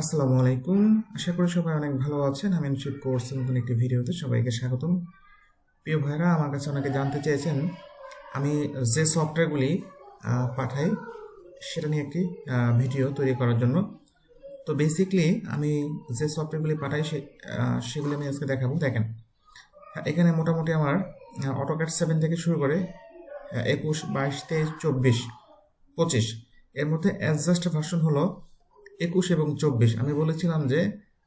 আসসালামু আলাইকুম। আশা করি সবাই অনেক ভালো আছেন। আমি শিব কোর্স নতুন একটি ভিডিওতে সবাইকে স্বাগতম। প্রিয় ভাইরা, আমার কাছে অনেকে জানতে চেয়েছেন, আমি যে সফটওয়্যারগুলি পাঠাই, সেটা নিয়ে একটি ভিডিও তৈরি করার জন্য। তো বেসিকলি আমি যে সফটওয়্যারগুলি পাঠাই, সে সেগুলি আমি আজকে দেখাবো। দেখেন, এখানে মোটামুটি আমার অটোক্যাট সেভেন থেকে শুরু করে, একুশ, বাইশ, তেইশ, চব্বিশ, পঁচিশ, এর মধ্যে অ্যাডজাস্ট ভার্সন হলো একুশ এবং চব্বিশ। আমি বলেছিলাম যে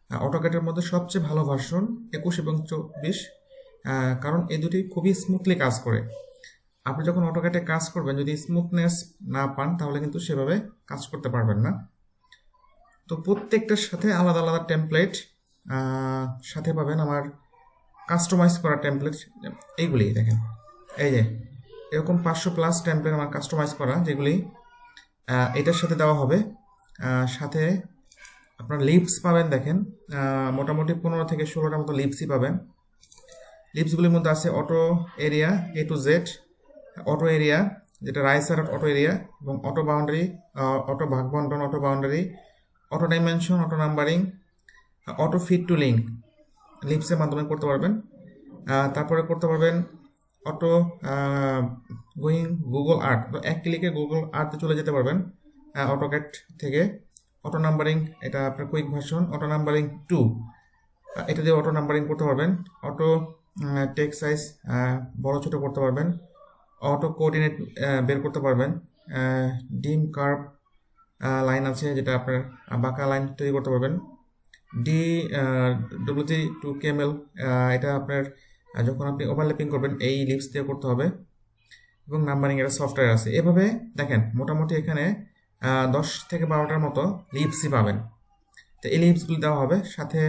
অটোক্যাটের মধ্যে সবচেয়ে ভালো ভার্সন একুশ এবং চব্বিশ কারণ এই দুটি খুবই স্মুথলি কাজ করে। আপনি যখন অটোক্যাটে কাজ করবেন, যদি স্মুথনেস না পান, তাহলে কিন্তু সেভাবে কাজ করতে পারবেন না। তো প্রত্যেকটার সাথে আলাদা আলাদা টেমপ্লেট সাথে পাবেন আমার কাস্টমাইজ করা টেমপ্লেট এইগুলি দেখেন। এই যে, এরকম পাঁচশো প্লাস টেমপ্লেট আমার কাস্টমাইজ করা, যেগুলি এটার সাথে দেওয়া হবে। সাথে আপনার লিপস পাবেন, দেখেন মোটামুটি পনেরো থেকে ষোলোটার মতো লিপসই পাবেন। লিপসগুলির মধ্যে আছে auto area A to Z auto area, যেটা রাইট সাইড অটো এরিয়া, এবং অটো বাউন্ডারি অটো ভাগ বন্টন auto boundary, auto dimension, auto numbering, auto fit to link. লিপসের মাধ্যমে করতে পারবেন। তারপরে করতে পারবেন অটো গোয়িং গুগল আর্ট এক ক্লিকে গুগল আর্টে চলে যেতে পারবেন। অটোক্যাট থেকে অটো নাম্বারিং এটা আপনার quick version auto numbering to এটা দিয়ে অটো নাম্বারিং করতে পারবেন। অটো টেক সাইজ বড় ছোটো করতে পারবেন। অটো কোঅর্ডিনেট বের করতে পারবেন। ডিম কার্ভ লাইন আছে যেটা আপনার বাঁকা লাইন তৈরি করতে পারবেন। ডি ডব্লিউজি টু কেমেল এটা আপনার যখন আপনি ওভারল্যাপিং করবেন, এই লিপস দিয়ে করতে হবে। এবং নাম্বারিং এর সফটওয়্যার আছে। এভাবে দেখেন, মোটামুটি এখানে দশ থেকে বারোটার মতো লিপসই পাবেন। তো এই লিপসগুলি দেওয়া হবে। সাথে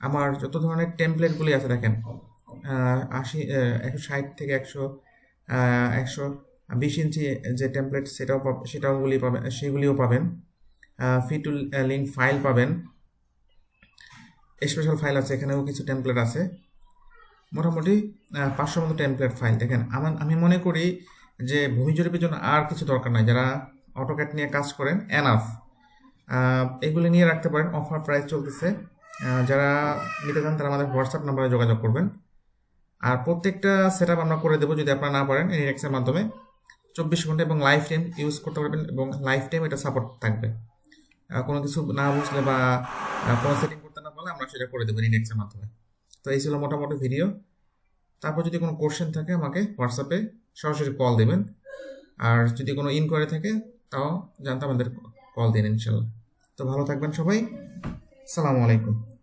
আমার যত ধরনের টেমপ্লেটগুলি আছে, দেখেন আশি একশো ষাট থেকে একশো একশো বিশ ইঞ্চি যে টেমপ্লেট সেটাও সেটাওগুলি পাবেন, সেগুলিও পাবেন। ফি টু লিঙ্ক ফাইল পাবেন। স্পেশাল ফাইল আছে, এখানেও কিছু টেমপ্লেট আছে। মোটামুটি পাঁচশো মতো টেমপ্লেট ফাইল দেখেন, আমার, আমি মনে করি যে ভূমি জরিপের জন্য আর কিছু দরকার নাই। যারা অটোক্যাট নিয়ে কাজ করেন এনাফ এগুলি নিয়ে রাখতে পারেন অফার প্রাইস চলতেছে। যারা নিতে চান তারা আমাদের হোয়াটসঅ্যাপ নাম্বারে যোগাযোগ করবেন। আর প্রত্যেকটা সেট আমরা করে দেবো যদি আপনারা না পারেন এনিডেক্সের মাধ্যমে। চব্বিশ ঘণ্টা এবং লাইফ টাইম ইউজ করতে পারবেন এবং লাইফ টাইম এটা সাপোর্ট থাকবে। কোনো কিছু না বুঝলে বা কোনো সেটিং করতে না পারলে আমরা সেটা করে দেবো ইন্ডেক্সের মাধ্যমে। তো এই ছিল মোটামুটি ভিডিও তারপর যদি কোনো কোশ্চেন থাকে আমাকে হোয়াটসঅ্যাপে সরাসরি কল দেবেন। আর যদি কোনো ইনকোয়ারি থাকে তাও জানতে আমাদের কল দিন ইনশাল্লাহ। তো ভালো থাকবেন সবাই। সালামু আলাইকুম।